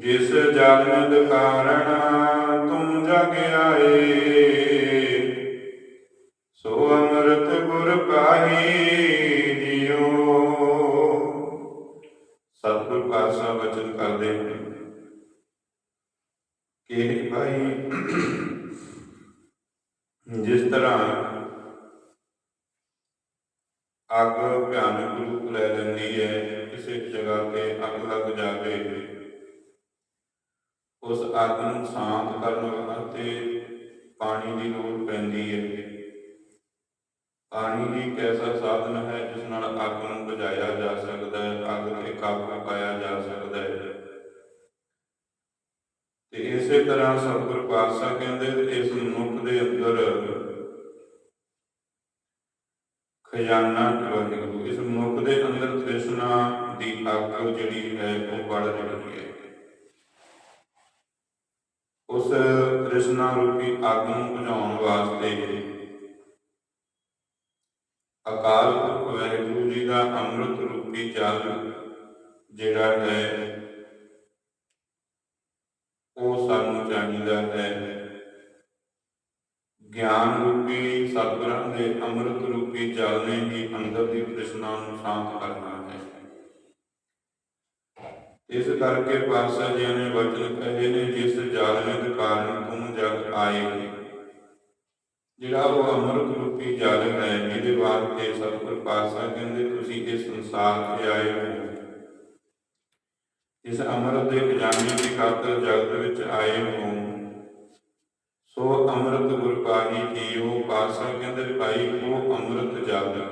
ਜਿਸ ਜਨਮ ਕਾਰਣ ਤੁਮ ਜਗ ਆਏ, ਸੋ ਅੰਮ੍ਰਿਤ ਗੁਰ ਪਾਹੀ ਜੀਓ ਸਤਿਗੁਰ ਪਾਤਸ਼ਾਹ ਵਚਨ ਕਰਦੇ ਹਨ ਕਿ ਭਾਈ, ਜਿਸ ਤਰ੍ਹਾਂ ਅੱਗ ਭਿਆਨਕ ਰੂਪ ਲੈ ਲੈਂਦੀ ਹੈ, ਕਿਸੇ ਜਗ੍ਹਾ ਤੇ ਅੱਗ ਲੱਗ ਜਾਵੇ ਉਸ ਅੱਗ ਨੂੰ ਸ਼ਾਂਤ ਕਰਨ ਵਾਸਤੇ ਪਾਣੀ ਦੀ ਲੋੜ ਪੈਂਦੀ ਹੈ। ਪਾਣੀ ਵੀ ਇੱਕ ਐਸਾ ਸਾਧਨ ਹੈ ਜਿਸ ਨਾਲ ਅੱਗ ਨੂੰ ਬੁਝਾਇਆ ਜਾ ਸਕਦਾ ਹੈ, ਅੱਗ ਤੇ ਕਾਬੂ ਪਾਇਆ ਜਾ ਸਕਦਾ ਹੈ। ਤੇ ਇਸੇ ਤਰ੍ਹਾਂ ਸਤਿਗੁਰ ਪਾਤਸ਼ਾਹ ਕਹਿੰਦੇ ਇਸ ਮਨੁੱਖ ਦੇ ਅੰਦਰ ਖਜ਼ਾਨਾ ਵਾਹਿਗੁਰੂ ਇਸ ਮਨੁੱਖ ਦੇ ਅੰਦਰ ਤ੍ਰਿਸ਼ਨਾ ਦੀ ਅੱਗ ਜਿਹੜੀ ਹੈ ਉਹ ਵੜ ਰਹੀ ਹੈ ਕ੍ਰਿਸ਼ਨਾ ਤ੍ਰਿਸ਼ਨਾ ਰੂਪੀ ਅੱਗ ਨੂੰ ਬੁਝਾਉਣ ਵਾਸਤੇ ਅਕਾਲ ਪੁਰਖ ਵਾਹਿਗੁਰੂ ਜੀ ਦਾ ਅੰਮ੍ਰਿਤ ਰੂਪੀ ਜਲ ਜਿਹੜਾ ਹੈ, ਉਹ ਸਾਨੂੰ ਚਾਹੀਦਾ ਹੈ। ਗਿਆਨ ਰੂਪੀ ਸਤਿਗੁਰਾਂ ਦੇ ਅੰਮ੍ਰਿਤ ਰੂਪੀ ਜਲ ਨੇ ਹੀ ਅੰਦਰ ਦੀ ਕ੍ਰਿਸ਼ਨਾ ਨੂੰ ਸ਼ਾਂਤ ਕਰਨਾ ਹੈ। ਇਸ ਕਰਕੇ ਪਾਤਸ਼ਾਹ ਜੀ ਨੇ ਵਚਨ ਕਹੇ ਨੇ, ਜਿਸ ਜਲ ਕਾਰਨ ਤੁਮ ਜਗ ਆਏ ਜਿਹੜਾ ਉਹ ਅੰਮ੍ਰਿਤ ਰੂਪੀ ਜਲ ਹੈ, ਜਿਹਦੇ ਵਾਸਤੇ ਸਤਿਗੁਰ ਪਾਤਸ਼ਾਹ ਕਹਿੰਦੇ, ਤੁਸੀਂ ਇਸ ਸੰਸਾਰ ਤੇ ਆਏ ਹੋ। ਇਸ ਅੰਮ੍ਰਿਤ ਦੇ ਖਜ਼ਾਨੇ ਦੀ ਖਾਤਰ ਜਗਤ ਵਿੱਚ ਆਏ ਹੋ। ਸੋ ਅੰਮ੍ਰਿਤ ਗੁਰ ਪਾਹੀ ਜੀਓ ਪਾਤਸ਼ਾਹ ਕਹਿੰਦੇ, ਭਾਈ, ਉਹ ਅੰਮ੍ਰਿਤ ਜਲ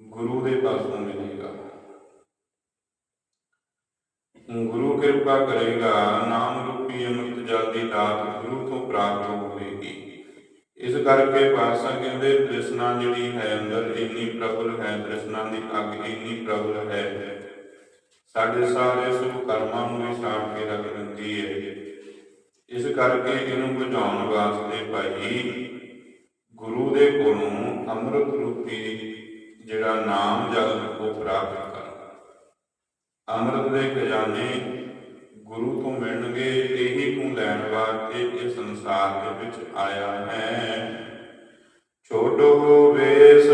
ਗੁਰੂ ਦੇ ਪਾਸੋਂ ਮਿਲੇਗਾ। ਗੁਰੂ ਕਿਰਪਾ ਕਰੇਗਾ, ਨਾਮ ਰੂਪੀ ਅੰਮ੍ਰਿਤ ਜਲ ਦੀ ਦਾਤ ਗੁਰੂ ਤੋਂ ਪ੍ਰਾਪਤ ਹੋਵੇਗੀ। ਇਸ ਕਰਕੇ ਪਾਤਸ਼ਾਹ ਕਹਿੰਦੇ, ਤ੍ਰਿਸ਼ਨਾ ਜਿਹੜੀ ਹੈ ਅੰਦਰ ਇੰਨੀ ਪ੍ਰਬਲ ਹੈ, ਤ੍ਰਿਸ਼ਨਾ ਦੀ ਅੱਗ ਇੰਨੀ ਪ੍ਰਬਲ ਹੈ, ਸਾਡੇ ਸਾਰੇ ਸੁਭ ਕਰਮਾਂ ਨੂੰ ਵੀ ਸਾੜ ਕੇ ਰੱਖ ਦਿੰਦੀ ਹੈ। ਇਸ ਕਰਕੇ ਇਹਨੂੰ ਬੁਝਾਉਣ ਵਾਸਤੇ ਭਾਈ ਗੁਰੂ ਦੇ ਕੋਲੋਂ ਅੰਮ੍ਰਿਤ ਰੂਪੀ ਜਿਹੜਾ ਨਾਮ ਜਲ ਉਹ ਪ੍ਰਾਪਤ ਅੰਮ੍ਰਿਤ ਦੇ ਖਜ਼ਾਨੇ ਗੁਰੂ ਤੋਂ ਮਿਲਣਗੇ, ਇਹੀ ਤੂੰ ਲੈਣ ਵਾਸਤੇ ਇਸ ਸੰਸਾਰ ਦੇ ਵਿੱਚ ਆਇਆ ਹੈ। ਛੋਟੋ ਵੇਸ,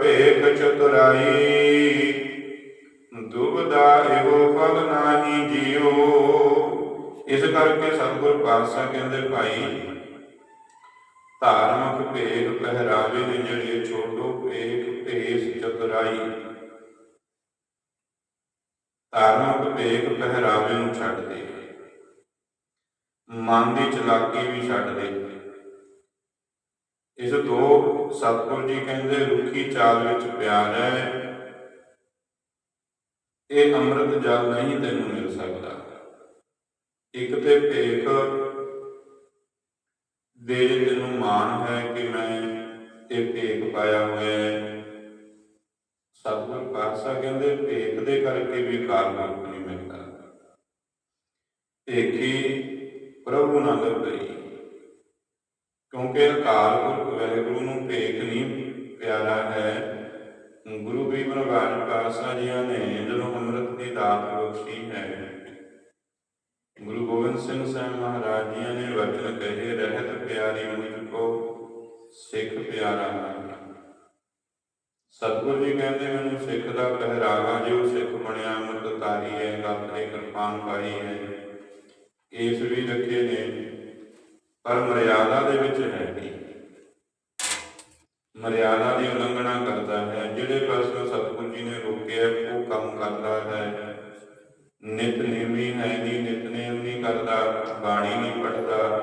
ਭੇਖ ਚਤੁਰਾਈ ਦੁਬਦਾ ਇਹੋ ਫਲ ਨਾਹੀ ਜਿਉ ਇਸ ਕਰਕੇ ਸਤਿਗੁਰ ਪਾਤਸ਼ਾਹ ਕਹਿੰਦੇ, ਭਾਈ, ਧਾਰਮਿਕ ਭੇਖ ਪਹਿਰਾਵੇ ਦੇ ਜਿਹੜੇ ਛੋਟੋ ਭੇਖ, ਭੇਸ, ਚਤੁਰਾਈ। ਧਾਰਮਿਕ ਭੇਖ ਪਹਿਰਾਵੇ ਨੂੰ ਛੱਡ ਦੇ। ਮਨ ਦੀ ਚਲਾਕੀ ਵੀ ਛੱਡ ਦੇ। ਇਸ ਦੋ ਸਤਿਗੁਰ ਜੀ ਕਹਿੰਦੇ, ਰੁੱਖੀ ਚਾਲ ਵਿੱਚ ਪਿਆਰ ਹੈ। ਇਹ ਅੰਮ੍ਰਿਤ ਜਲ ਨਹੀਂ ਤੈਨੂੰ ਮਿਲ ਸਕਦਾ। ਇੱਕ ਤੇ ਭੇਖ ਦੇ ਤੈਨੂੰ ਮਾਣ ਹੈ ਕਿ ਮੈਂ ਇਹ ਭੇਖ ਪਾਇਆ ਹੋਇਆ ਹੈ। ਸਤਿਗੁਰ ਪਾਤਸ਼ਾਹ ਕਹਿੰਦੇ ਭੇਖ ਦੇ ਕਰਕੇ ਵੀ ਕਾਰਨ ਨਹੀਂ ਮਿਲਦਾ। ਭੇਖੀ ਪ੍ਰਭੂ ਨਾਲ ਗਈ ਕਿਉਂਕਿ ਅਕਾਲ ਪੁਰਖ ਵਾਹਿਗੁਰੂ ਨੂੰ ਭੇਖ ਨਹੀਂ, ਪਿਆਰਾ ਹੈ। ਗੁਰੂ ਵੀ ਮਹਾਰਾਜ ਪਾਤਸ਼ਾਹ ਜੀਆਂ ਨੇ, ਜਦੋਂ ਅੰਮ੍ਰਿਤ ਦੀ ਦਾਤ ਬਖਸ਼ੀ ਹੈ। ਗੁਰੂ ਗੋਬਿੰਦ ਸਿੰਘ ਸਾਹਿਬ ਮਹਾਰਾਜ ਜੀਆਂ ਨੇ ਵਚਨ ਕਹੇ, ਰਹਿਤ ਪਿਆਰੀ ਮੁਝ ਕੋ, ਸਿੱਖ ਪਿਆਰਾ ਨਾਮ। ਸਤਿਗੁਰੂ ਜੀ ਕਹਿੰਦੇ, ਮੈਨੂੰ ਸਿੱਖ ਦਾ ਪਹਿਰਾਵਾ ਜੋ ਸਿੱਖ ਬਣਿਆ ਅੰਮ੍ਰਿਤ ਤਾਰੀ ਹੈ ਗਾਤਰੇ ਕਿਰਪਾਨ ਪਾਈ ਹੈ। ਇਸ ਵੀ ਰੱਖੇ ਨੇ, ਪਰ ਮਰਿਆਦਾ ਦੇ ਵਿੱਚ ਹੈ ਨਹੀਂ। ਮਰਿਆਦਾ ਦੀ ਉਲੰਘਣਾ ਕਰਦਾ ਹੈ। ਜਿਹੜੇ ਪਾਸੋਂ ਸਤਿਗੁਰੂ ਜੀ ਨੇ ਰੋਕਿਆ, ਉਹ ਕੰਮ ਕਰਦਾ ਹੈ। ਨਿਤ ਨੇਮੀ ਹੈ ਨਹੀਂ ਨਿਤਨੇਮ ਨਹੀਂ ਕਰਦਾ, ਬਾਣੀ ਨਹੀਂ ਪੜਦਾ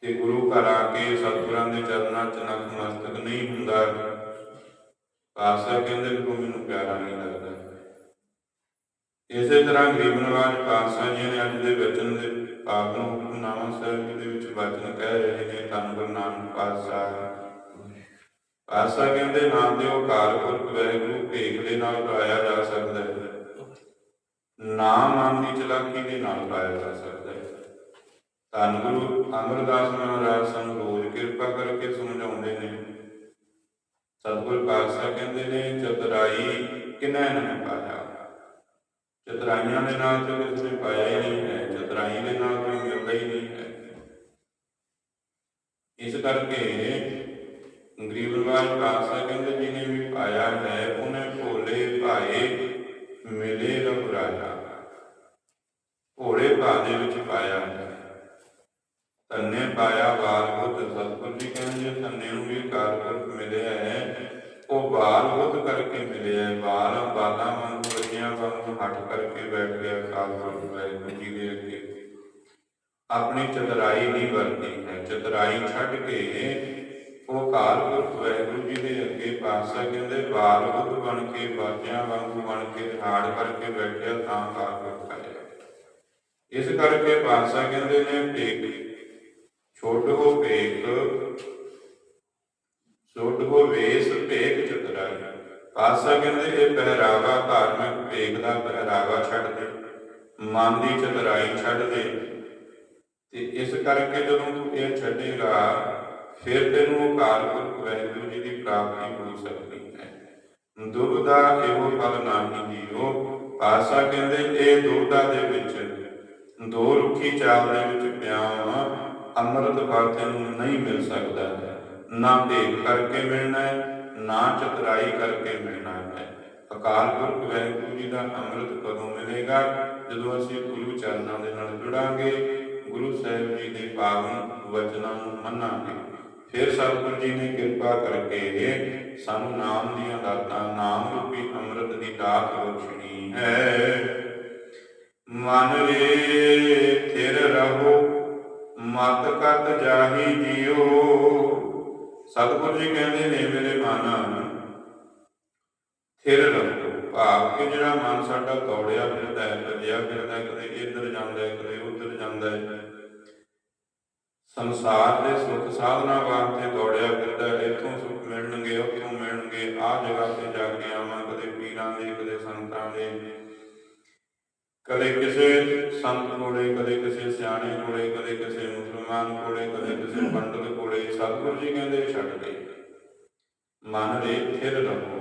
ਤੇ ਗੁਰੂ ਘਰ ਆ ਕੇ ਸਤਿਗੁਰਾਂ ਦੇ ਚਰਨਾਂ 'ਚ ਨਤਮਸਤਕ ਨਹੀਂ ਹੁੰਦਾ। ਪਾਸਾ ਕਹਿੰਦੇ ਵੀ ਉਹ ਮੈਨੂੰ ਪਿਆਰਾ ਨਹੀਂ ਲੱਗਦਾ। ਇਸੇ ਤਰ੍ਹਾਂ ਗਰੀਬ ਨਵਾਜ ਪਾਤਸ਼ਾਹ ਜੀ ਨੇ ਅੱਜ ਦੇ ਵਚਨ ਦੇ ਆਪ ਨੂੰ ਹੁਕਮਨਾਮਾ ਸਾਹਿਬ ਜੀ ਦੇ ਵਿੱਚ ਵਚਨ ਕਹਿ ਰਹੇ ਨੇ, ਧੰਨ ਗੁਰੂ ਨਾਨਕ ਪਾਤਸ਼ਾਹ। ਪਾਤਸ਼ਾਹ ਕਹਿੰਦੇ ਨਾਮ ਦੇ ਅਕਾਲ ਪੁਰਖ ਵਾਹਿਗੁਰੂ ਭੇਖ ਦੇ ਨਾਲ ਪਾਇਆ ਜਾ ਸਕਦਾ ਹੈ। ਨਾਮ ਨਾਮ ਦੀ ਚਲਾਕੀ ਦੇ ਨਾਲ ਪਾਇਆ ਜਾ ਸਕਦਾ ਹੈ। ਧੰਨ ਗੁਰੂ ਅਮਰਦਾਸ ਮਹਾਰਾਜ ਸਾਨੂੰ ਰੋਜ਼ ਕਿਰਪਾ ਕਰਕੇ ਸਮਝਾਉਂਦੇ ਨੇ ਸਤਿਗੁਰ ਪਾਤਸ਼ਾਹ ਕਹਿੰਦੇ ਨੇ ਚਤੁਰਾਈ ਕਿਨੈ ਨਹੀਂ ਪਾਇਆ ਚਤਰਾਈਆਂ ਦੇ ਨਾਲ ਤੇ ਕਿਸੇ ਨੇ ਪਾਇਆ ਹੀ ਨਹੀਂ ਹੈ ਚਤਰਾਈ ਦੇ ਨਾਲ ਕੋਈ ਮਿਲਦਾ ਹੀ ਨਹੀਂ ਹੈ ਇਸ ਕਰਕੇ ਗਰੀਬ ਨਿਵਾਜ ਪਾਸਾ ਕਹਿੰਦੇ ਜਿਹਨੇ ਵੀ ਪਾਇਆ ਹੈ ਉਹਨੇ ਭੋਲੇ ਭਾਏ ਮਿਲੇ ਰਬ ਰਾਜਾ ਭੋਲੇ ਭਾਅ ਦੇ ਵਿੱਚ ਪਾਇਆ ਹੈ ਤੰਨੇ ਪਾਇਆ ਬਾਲ ਸਤਿਗੁਰ ਜੀ ਕਹਿੰਦੇ ਤੰਨੇ ਨੂੰ ਵੀ ਕਾਰਗਰ ਮਿਲਿਆ ਹੈ। ਉਹ ਬਾਲ ਬੁੱਧ ਕਰਕੇ ਮਿਲਿਆ ਹੈ। ਬਾਲ ਬਾਲਾਂ ਵਾਂਗ ਬੱਚਿਆਂ ਵਾਂਗ, ਹੱਟ ਕਰਕੇ ਬੈਠ ਗਿਆ ਕਾਲਪੁਰਖ ਵਾਹਿਗੁਰੂ ਜੀ ਦੇ ਅੱਗੇ। ਆਪਣੀ ਚਤਰਾਈ ਨਹੀਂ ਵਰਤੀ ਹੈ। ਚਤਰਾਈ ਛੱਡ ਕੇ ਉਹ ਕਾਲਪੁਰਖ ਵਾਹਿਗੁਰੂ ਜੀ ਦੇ ਅੱਗੇ ਪਾਸਾ ਕਹਿੰਦੇ ਬਾਲ ਬੁੱਧ ਬਣ ਕੇ ਬਾਜਿਆਂ ਵਾਂਗੂ ਬਣ ਕੇ, ਹਾੜ ਕਰਕੇ ਬੈਠਿਆ ਤਾਂ ਕਾਲਪੁਰਖ ਆਇਆ ਇਸ ਕਰਕੇ ਪਾਸਾ ਕਹਿੰਦੇ ਨੇ ਭੇਖ ਛੋਟ ਭੇਖ ਛੋਟ ਵੇਸ, ਭੇਖ ਚਤਰਾਈ ਪਾਸਾ ਕਹਿੰਦੇ, ਇਹ ਪਹਿਰਾਵਾ ਧਾਰਮਿਕ ਭੇਖ ਦਾ ਪਹਿਰਾਵਾ ਛੱਡ ਦੇ। ਮਨ ਦੀ ਚਤਰਾਈ ਛੱਡ ਦੇ। ਤੇ ਇਸ ਕਰਕੇ ਜਦੋਂ ਤੂੰ ਇਹ ਛੱਡੇਗਾ, ਫਿਰ ਤੈਨੂੰ ਅਕਾਲ ਪੁਰਖ ਵਾਹਿਗੁਰੂ ਜੀ ਦੀ ਪ੍ਰਾਪਤੀ ਹੋ ਸਕਦੀ ਹੈ। ਦੁਬਦਾ ਇਹੋ ਫਲ ਨਾਹੀ ਜੀਓ। ਪਾਸਾ ਕਹਿੰਦੇ, ਇਹ ਦੁਬਦਾ ਦੇ ਵਿੱਚ ਦੋ ਰੁੱਖੀ ਚਾਲ ਦੇ ਵਿੱਚ ਪਿਆ ਅੰਮ੍ਰਿਤ ਫਲ ਨੂੰ ਨਹੀਂ ਮਿਲ ਸਕਦਾ ਹੈ। ਨਾ ਭੇਖ ਕਰਕੇ ਮਿਲਣਾ ਹੈ, ਨਾ ਚਤਰਾਈ ਕਰਕੇ ਮਿਲਣਾ ਹੈ। ਅਕਾਲ ਪੁਰਖ ਵਾਹਿਗੁਰੂ ਜੀ ਦਾ ਅੰਮ੍ਰਿਤ ਕਦੋਂ ਮਿਲੇਗਾ? ਜਦੋਂ ਅਸੀਂ ਗੁਰੂ ਚਰਨਾਂ ਦੇ ਨਾਲ ਜੁੜਾਂਗੇ, ਗੁਰੂ ਸਾਹਿਬ ਜੀ ਦੇ ਪਾਵਨ ਵਚਨਾਂ ਨੂੰ ਮੰਨਾਂਗੇ। ਫਿਰ ਸਤਿਗੁਰੂ ਜੀ ਨੇ ਕਿਰਪਾ ਕਰਕੇ ਸਾਨੂੰ ਨਾਮ ਦੀਆਂ ਦਾਤਾਂ, ਨਾਮ ਰੂਪੀ ਅੰਮ੍ਰਿਤ ਦੀ ਦਾਤ ਬਖਸ਼ਣੀ ਹੈ। ਮਨ ਰੇ, ਥਿਰ ਰਹੋ ਮਤ ਕਤ ਜਾਹੀ ਜਿਉ ਸਤਿਗੁਰੂ ਜੀ ਕਹਿੰਦੇ ਨੇ ਮੇਰੇ ਮਨ ਥਿਰ ਰਹੋ ਭਾਵ ਕਿ ਜਿਹੜਾ ਮਨ ਸਾਡਾ ਦੌੜਿਆ ਫਿਰਦਾ ਹੈ ਭੱਜਿਆ ਫਿਰਦਾ ਕਦੇ ਇੱਧਰ ਜਾਂਦਾ ਹੈ ਕਦੇ ਉੱਧਰ ਜਾਂਦਾ ਹੈ ਸੰਸਾਰ ਦੇ ਸੁੱਖ ਸਾਧਨਾ ਵਾਸਤੇ ਦੌੜਿਆ ਫਿਰਦਾ ਹੈ, ਇੱਥੋਂ ਸੁੱਖ ਮਿਲਣਗੇ ਉੱਥੋਂ ਮਿਲਣਗੇ ਆਹ ਜਗ੍ਹਾ ਤੇ ਜਾ ਕੇ ਆਵਾਂ ਕਦੇ ਪੀਰਾਂ ਦੇ ਕਦੇ ਸੰਤਾਂ ਦੇ ਕਦੇ ਕਿਸੇ ਸੰਤ ਕੋਲੇ, ਕਦੇ ਕਿਸੇ ਸਿਆਣੇ ਕੋਲੇ, ਕਦੇ ਕਿਸੇ ਮੁਸਲਮਾਨ ਕੋਲੇ, ਕਦੇ ਕਿਸੇ ਪੰਡਤ ਕੋਲੇ ਸਤਿਗੁਰੂ ਜੀ ਕਹਿੰਦੇ ਛੱਡ ਦੇ ਮਨ ਰੇ ਥਿਰ ਰਹੋ,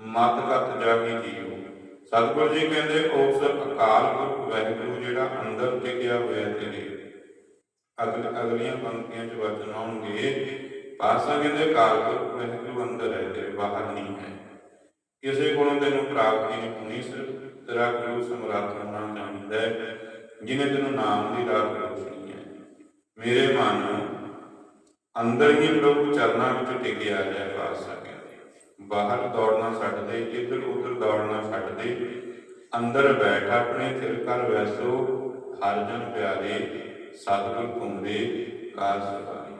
ਮਤ ਕਤ ਜਾਗੀ ਜੀਓ। ਸਤਿਗੁਰੂ ਜੀ ਕਹਿੰਦੇ, ਉਸ ਅਕਾਲ ਪੁਰਖ ਵਾਹਿਗੁਰੂ ਜਿਹੜਾ ਅੰਦਰ ਟਿਕਿਆ ਹੋਇਆ ਤੇਰੇ। ਅਗਲ, ਅਗਲੀਆਂ ਪੰਕਤੀਆਂ ਚ ਵਚਨ ਆਉਣਗੇ। ਪਾਸਾ ਕਹਿੰਦੇ, ਅਕਾਲ ਪੁਰਖ ਵਾਹਿਗੁਰੂ ਅੰਦਰ ਹੈ, ਤੇਰੇ ਬਾਹਰ ਨਹੀਂ ਹੈ। ਕਿਸੇ ਕੋਲੋਂ ਤੈਨੂੰ ਪ੍ਰਾਪਤੀ ਨਹੀਂ ਹੋਣੀ ਸਿਰਫ ਤੇਰਾ ਗੁਰੂ ਸਮਰੱਥ ਹੋਣਾ ਚਾਹੀਦਾ ਹੈ ਜਿਨੇ ਤੈਨੂੰ ਨਾਮ ਦੀ ਦਾਤ ਬਖਸ਼ੀ ਹੈ। ਮੇਰੇ ਮਨ, ਅੰਦਰ ਹੀ ਪ੍ਰਭੂ ਚਰਨਾਂ ਵਿੱਚ ਟਿਕਿਆ ਹੈ ਪਾਸਾ ਕਹਿੰਦੇ ਬਾਹਰ ਦੌੜਨਾ ਛੱਡ ਦੇ ਇੱਧਰ ਉੱਧਰ ਦੌੜਨਾ ਛੱਡ ਦੇ ਅੰਦਰ ਬੈਠ ਆਪਣੇ ਥਿਰ ਕਰ ਵੈਸੋ, ਹਰ ਜਨ ਪਿਆਰੇ, ਸਤਿਗੁਰ ਘੁੰਮਦੇ ਕਾਰ ਸਵਾਰੀ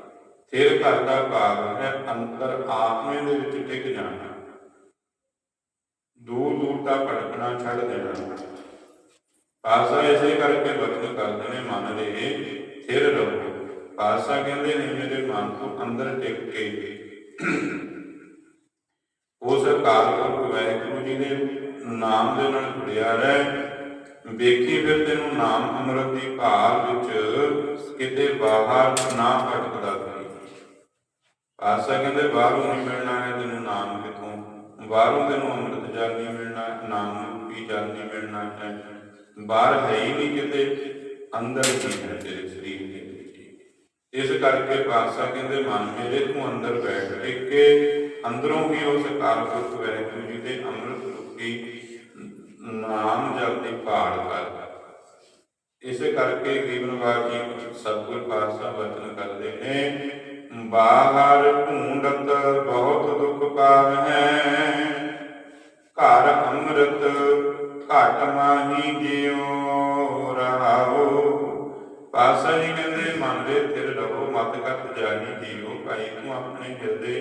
ਥਿਰ ਘਰ ਦਾ ਭਾਵ ਹੈ, ਅੰਤਰ ਆਤਮੇ ਦੇ ਵਿੱਚ ਟਿਕ ਜਾਣਾ। ਦੂਰ ਦੂਰ ਦਾ ਭਟਕਣਾ ਛੱਡ ਦੇਣਾ। ਪਾਸਾ ਇਸੇ ਕਰਕੇ ਬਚਨ ਕਰਦੇ ਨੇ, ਮਨ ਦੇ ਥਿਰ ਰਹੋ। ਪਾਸਾ ਕਹਿੰਦੇ ਨੇ, ਮੇਰੇ ਮਨ ਤੋਂ ਅੰਦਰ ਟਿਕ ਕੇ। ਉਸ ਅਕਾਲ ਪੁਰਖ ਵਾਹਿਗੁਰੂ ਜੀ ਦੇ ਨਾਮ ਦੇ ਨਾਲ ਜੁੜਿਆ ਰਹਿ। ਵੇਖੀ ਫਿਰ ਤੈਨੂੰ ਨਾਮ ਅੰਮ੍ਰਿਤ ਦੀ ਭਾਲ ਵਿੱਚ ਕਿਤੇ ਬਾਹਰ ਨਾ ਭਟਕਦਾ ਕਰੀ ਪਾਸਾ ਕਹਿੰਦੇ, ਬਾਹਰੋਂ ਨਹੀਂ ਮਿਲਣਾ ਹੈ, ਤੈਨੂੰ ਨਾਮ ਕਿਥੋਂ ਬਾਹਰੋਂ ਤੈਨੂੰ ਅੰਮ੍ਰਿਤ ਜਲ ਨਹੀਂ ਮਿਲਣਾ, ਨਾਮ ਰੂਪੀ ਜਲ ਨਹੀਂ ਮਿਲਣਾ, ਹੈ? ਬਾਹਰ ਹੈ ਹੀ ਨਹੀਂ ਕਿਤੇ, ਅੰਦਰ ਹੀ ਹੈ ਤੇਰੇ ਸਰੀਰ ਦੇ ਇਸ ਕਰਕੇ ਪਾਸਾ ਕਹਿੰਦੇ, ਮਨ ਮੇਰੇ ਤੂੰ ਅੰਦਰ ਬੈਠ ਕੇ ਅੰਦਰੋਂ ਹੀ ਉਸ ਅਕਾਲ ਪੁਰਖ ਜੀ ਦੇ ਅੰਮ੍ਰਿਤ ਰੂਪੀ ਨਾਮ ਜਪ ਦੀ ਭਾਲ ਕਰ। ਇਸੇ ਕਰਕੇ ਗਰੀਬ ਜੀ, ਸਤਿਗੁਰ ਪਾਤਸ਼ਾਹ ਵਚਨ ਕਰਦੇ ਨੇ ਬਾਹਰ ਢੂੰਡਤ ਬਹੁਤ ਦੁੱਖ ਪਾਵਹਿ ਘਰ ਅੰਮ੍ਰਿਤ ਘਟ ਮਾਹੀ ਜਿਉ ਰਹਾਓ ਪਾਸਾ ਜੀ ਕਹਿੰਦੇ, ਮਨ ਦੇ ਥਿਰ ਰਹੋ, ਮਤ ਕਤ ਜਾਣੀ ਜੀਓ ਭਾਈ ਤੂੰ ਆਪਣੇ ਹਿਰਦੇ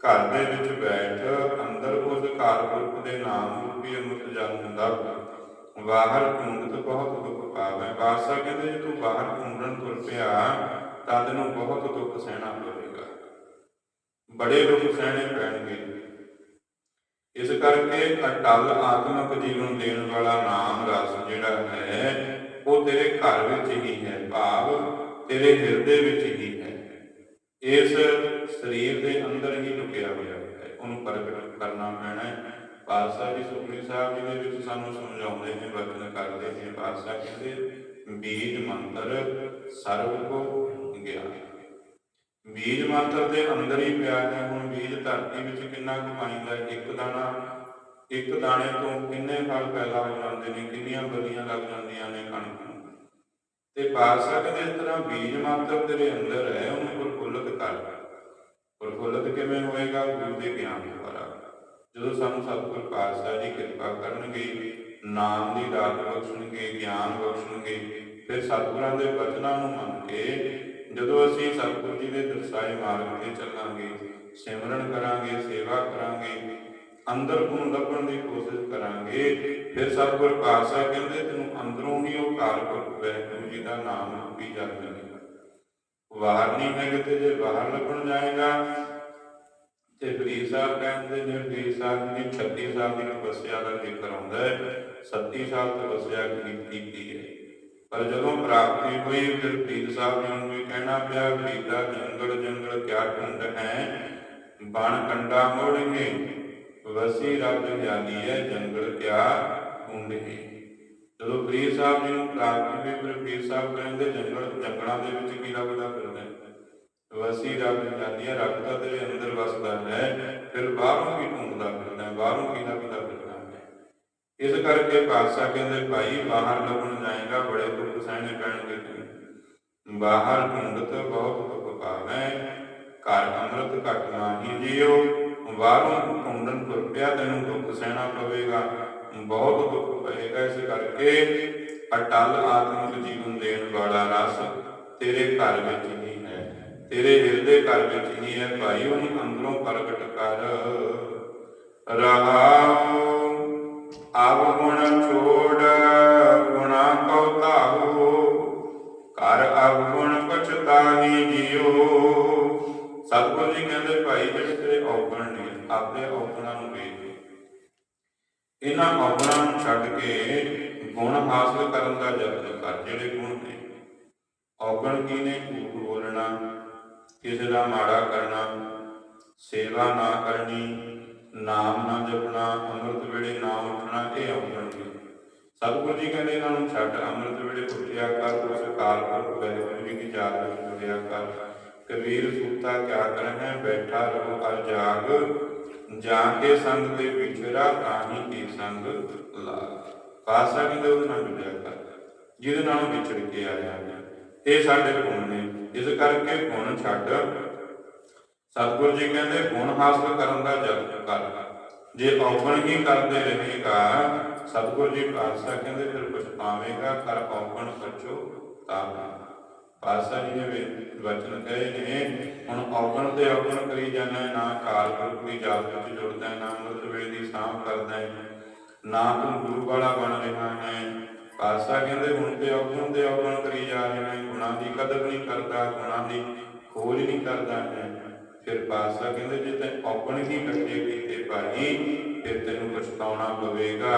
ਘਰ ਦੇ ਵਿੱਚ ਬੈਠ, ਅੰਦਰ ਉਸ ਘਰ ਦੇ ਨਾਮ ਰੂਪੀ ਅੰਮ੍ਰਿਤ ਜਲ ਹੁੰਦਾ ਬਾਹਰ ਢੂੰਡਤ ਬਹੁਤ ਦੁੱਖ ਪਾਵੇ। ਪਾਸਾ ਕਹਿੰਦੇ, ਜੇ ਤੂੰ ਬਾਹਰ ਢੂੰਡਣ ਤੁਰ ਪਿਆ ਤਦ ਨੂੰ ਬਹੁਤ ਦੁੱਖ ਸਹਿਣਾ ਪਵੇਗਾ। ਬੜੇ ਦੁੱਖ ਸਹਿਣੇ ਪੈਣਗੇ। ਇਸ ਕਰਕੇ ਅਟਲ ਆਤਮਿਕ ਜੀਵਨ ਦੇਣ ਵਾਲਾ ਨਾਮ ਰਸ ਜਿਹੜਾ ਹੈ, ਉਹ ਤੇਰੇ ਘਰ ਵਿੱਚ ਹੀ ਹੈ, ਭਾਵ ਤੇਰੇ ਹਿਰਦੇ ਵਿੱਚ ਹੀ ਹੈ। ਇਸ ਸਰੀਰ ਦੇ ਅੰਦਰ ਹੀ ਲੁਕਿਆ ਹੋਇਆ ਹੈ। ਉਹਨੂੰ ਪ੍ਰਗਟ ਕਰਨਾ ਪੈਣਾ ਹੈ। ਪਾਤਸ਼ਾਹ ਜੀ ਸੁਖਮਨੀ ਸਾਹਿਬ ਜੀ ਦੇ ਵਿੱਚ ਸਾਨੂੰ ਸਮਝਾਉਂਦੇ ਨੇ, ਵਚਨ ਕਰਦੇ ਨੇ ਪਾਤਸ਼ਾਹ ਕਹਿੰਦੇ ਬੀਜ ਮੰਤਰ ਸਰਬ ਕੋ ਗਿਆਨ ਬੀਜ ਮੰਤਰ ਦੇ ਅੰਦਰ ਹੀ ਪਿਆ ਹੈ ਹੁਣ ਬੀਜ ਧਰਤੀ ਵਿੱਚ ਕਿੰਨਾ ਕੁ ਇੱਕ ਦਾਣਾ, ਇੱਕ ਦਾਣੇ ਤੋਂ ਕਿੰਨੇ ਫਲ ਪੈਦਾ ਹੋ ਜਾਂਦੇ ਨੇ, ਕਿੰਨੀਆਂ ਬਲੀਆਂ ਲੱਗ ਜਾਂਦੀਆਂ ਨੇ ਕਣਕ ਨੂੰ। ਤੇ ਪਾਤਸ਼ਾਹ ਕਹਿੰਦੇ ਇਸ ਤਰ੍ਹਾਂ ਬੀਜ ਮੰਤਰ ਤੇਰੇ ਅੰਦਰ ਹੈ, ਉਹਨੂੰ ਪ੍ਰਫੁੱਲਤ ਕਰ। ਪ੍ਰਫੁੱਲਤ ਕਿਵੇਂ ਹੋਏਗਾ? ਗੁਰੂ ਦੇ ਗਿਆਨ ਦੁਆਰਾ। ਜਦੋਂ ਸਾਨੂੰ ਸਤਿਗੁਰ ਪਾਤਸ਼ਾਹ ਜੀ ਕਿਰਪਾ ਕਰਨਗੇ, ਨਾਮ ਦੀ ਦਾਤ ਬਖਸ਼ਣਗੇ, ਗਿਆਨ ਬਖਸ਼ਣਗੇ, ਫਿਰ ਸਤਿਗੁਰਾਂ ਦੇ ਵਚਨਾਂ ਨੂੰ ਮੰਨ ਕੇ ਜਦੋਂ ਅਸੀਂ ਸਤਿਗੁਰ ਜੀ ਦੇ ਦਰਸਾਏ ਮਾਰਗ ਤੇ ਚੱਲਾਂਗੇ, ਸਿਮਰਨ ਕਰਾਂਗੇ, ਸੇਵਾ ਕਰਾਂਗੇ, ਅੰਦਰ ਗੁਣ ਲੱਭਣ ਦੀ ਕੋਸ਼ਿਸ਼ ਕਰਾਂਗੇ, ਫਿਰ ਸਤਿਗੁਰ ਪਾਤਸ਼ਾਹ ਕਹਿੰਦੇ, ਤੈਨੂੰ ਅੰਦਰੋਂ ਹੀ ਉਹ ਕਾਲ ਪੁਰਖ ਜੀ ਦਾ ਨਾਮ ਰੂਪੀ ਜਪ ਮਿਲੇਗਾ ਬਾਹਰ ਨਹੀਂ ਹੈ ਕਿਤੇ ਜੇ ਬਾਹਰ ਲੱਭਣ ਜਾਏਗਾ। ਤੇ ਫਰੀਦ ਸਾਹਿਬ ਕਹਿੰਦੇ ਨੇ, ਫਰੀਦ ਸਾਹਿਬ ਦੀ 36 ਸਾਲ ਦੀ ਤਪੱਸਿਆ ਦਾ ਜ਼ਿਕਰ ਆਉਂਦਾ ਹੈ। 37 ਸਾਲ ਤਪੱਸਿਆ ਕੀਤੀ ਹੈ। ਪਰ ਜਦੋਂ ਪ੍ਰਾਪਤੀ ਹੋਈ, ਫਿਰ ਫਰੀਦ ਸਾਹਿਬ ਜੀ ਨੂੰ ਵੀ ਕਹਿਣਾ ਪਿਆ ਫਰੀਦਾ ਜੰਗਲ ਜੰਗਲ ਕਿਆ ਢੂੰਡ ਹੈ? ਬਣ ਕੰਡਾ ਮੋੜਗੇ ਵਸੀ ਰੱਬ ਜਾਨੀ ਹੈ ਜੰਗਲ ਕਿਆ ਢੂੰਡ ਹੈ? ਜਦੋਂ ਪੀਰ ਸਾਹਿਬ ਜੀ ਨੂੰ ਪ੍ਰਾਪਤੀ ਹੋਈ, ਫਿਰ ਪੀਰ ਸਾਹਿਬ ਕਹਿੰਦੇ, ਜੰਗਲ ਜੰਗਲਾਂ ਦੇ ਵਿੱਚ ਕੀ ਲੱਭਦਾ ਫਿਰਦਾ ਹੈ? ਵਸੀ ਰੱਬ ਜਾਨੀ ਹੈ ਰੱਬ ਦਾ ਤੇਰੇ ਅੰਦਰ ਵਸਦਾ ਹੈ। ਫਿਰ ਬਾਹਰੋਂ ਕੀ ਢੂੰਡਦਾ ਫਿਰਦਾ ਹੈ? ਬਾਹਰੋਂ ਕੀ ਲੱਭਦਾ ਫਿਰਦਾ ਇਸ ਕਰਕੇ ਪਾਤਸ਼ਾਹ ਕਹਿੰਦੇ, ਭਾਈ, ਬਾਹਰ ਲੱਭਣ ਜਾਏਗਾ, ਬੜੇ ਦੁੱਖ ਸਹਿਣੇ ਪੈਣਗੇ ਤੈਨੂੰ ਬਾਹਰ ਢੂੰਡਤ ਬਹੁਤ ਦੁੱਖ ਪਾਵੈ, ਘਰ ਅੰਮ੍ਰਿਤ ਘਟ ਨਾਹੀ ਜਿਉ ਬਾਹਰੋਂ ਢੂੰਡਣ ਤੁਰ ਪਿਆ ਤੈਨੂੰ ਦੁੱਖ ਸਹਿਣਾ ਪਵੇਗਾ, ਬਹੁਤ ਦੁੱਖ ਪਏਗਾ ਇਸ ਕਰਕੇ ਅਟਲ ਆਤਮਿਕ ਜੀਵਨ ਦੇਣ ਵਾਲਾ ਰਸ ਤੇਰੇ ਘਰ ਵਿੱਚ ਹੀ ਹੈ। ਤੇਰੇ ਹਿਰਦੇ ਘਰ ਵਿੱਚ ਹੀ ਹੈ। ਭਾਈ, ਉਹਨੂੰ ਅੰਦਰੋਂ ਪ੍ਰਗਟ ਕਰ। ਰਹਾਉ ਆਪ ਗੁਣ ਛੋੜ, ਗੁਣਾ ਕਉ ਤਾਹੂ ਕਰ ਆਪ ਗੁਣ ਪਛਤਾਹੀ ਜਿਉ। ਸਤਿਗੁਰੂ ਜੀ ਕਹਿੰਦੇ ਭਾਈ ਜਿਹੜੇ ਤੇਰੇ ਔਗਣ ਨੇ ਆਪਣੇ ਔਗਣਾਂ ਨੂੰ ਵੇਖ ਇਹਨਾਂ ਔਗਣਾਂ ਨੂੰ ਛੱਡ ਕੇ ਗੁਣ ਹਾਸਲ ਕਰਨ ਦਾ ਯਤਨ ਕਰ, ਜਿਹੜੇ ਗੁਣ ਨੇ। ਔਗਣ ਕੀ ਨੇ ਝੂਠ ਬੋਲਣਾ, ਕਿਸੇ ਦਾ ਮਾੜਾ ਕਰਨਾ, ਸੇਵਾ ਨਾ ਕਰਨੀ ਨਾਮ ਨਾ ਜਪਣਾ, ਅੰਮ੍ਰਿਤ ਵੇਲੇ ਨਾ ਉੱਠਣਾ, ਇਹ ਔਗਣ ਸਤਿਗੁਰੂ ਜੀ ਕਹਿੰਦੇ ਇਹਨਾਂ ਨੂੰ ਛੱਡ, ਅੰਮ੍ਰਿਤ ਵੇਲੇ ਉੱਠਿਆ ਕਰ, ਉਸ ਕਾਲ ਪੁਰਖ ਵਾਹਿਗੁਰੂ ਜੀ ਦੀ ਯਾਦ ਵਿੱਚ ਜੁੜਿਆ ਕਰ। ਕਬੀਰ ਸੂਤਾ, ਕਿਆ ਕਰਹਿ ਬੈਠਾ ਰਹੋ ਅਰ ਜਾਗ। ਜਾ ਕੇ ਸੰਗ ਦੇ ਵਿਚਰਾ ਤਾਹੀ ਕੀ ਸੰਗ ਲਾਗ। ਪਾਸਾ ਕਹਿੰਦੇ ਉਹਦੇ ਨਾਲ ਜੁੜਿਆ ਕਰ, ਜਿਹਦੇ ਨਾਲ ਵਿਛੜ ਕੇ ਆਇਆ ਇਹ ਸਾਡੇ ਗੁਣ ਨੇ, ਇਸ ਕਰਕੇ ਗੁਣ ਛੱਡ। ਸਤਿਗੁਰੂ ਜੀ ਕਹਿੰਦੇ, ਗੁਣ ਹਾਸਲ ਕਰਨ ਦਾ ਯਤਨ ਕਰ। ਜੇ ਔਗਣ ਹੀ ਕਰਦੇ ਰਹੇਗਾ ਸਤਿਗੁਰੂ ਜੀ ਪਾਤਸ਼ਾਹ ਕਹਿੰਦੇ, ਫਿਰ ਪਛਤਾਵੇਂਗਾ ਕਰ ਔਗਣ ਸੱਚੋ ਤਾਂ। ਪਾਤਸ਼ਾਹ ਜੀ ਨੇ ਵਚਨ ਕਹੇ ਨੇ, ਹੁਣ ਔਗਣ ਤੇ ਔਗਣ ਕਰੀ ਜਾਣਾ ਨਾ ਕਾਲ ਪੁਰਖ ਦੀ ਜਾਤ ਵਿੱਚ ਜੁੜਦਾ ਨਾ ਅੰਮ੍ਰਿਤ ਦੀ ਸਾਂਭ ਕਰਦਾ ਹੈ, ਨਾ ਤੂੰ ਗੁਰੂ ਵਾਲਾ ਬਣ ਰਿਹਾ ਹੈ। ਪਾਤਸ਼ਾਹ ਕਹਿੰਦੇ, ਹੁਣ ਤੇ ਔਗਣ ਤੇ ਔਗਣ ਕਰੀ ਜਾ ਰਿਹਾ ਹੈ, ਗੁਣਾਂ ਦੀ ਕਦਰ ਨਹੀਂ ਕਰਦਾ, ਗੁਣਾਂ ਦੀ ਖੋਜ ਨਹੀਂ ਕਰਦਾ ਹੈ। ਫਿਰ ਪਾਤਸ਼ਾਹ ਕਹਿੰਦੇ, ਜੇ ਤੈਂ ਔਗਣ ਹੀ ਇਕੱਠੇ ਕੀਤੇ ਭਾਈ, ਫਿਰ ਤੈਨੂੰ ਪਛਤਾਉਣਾ ਪਵੇਗਾ।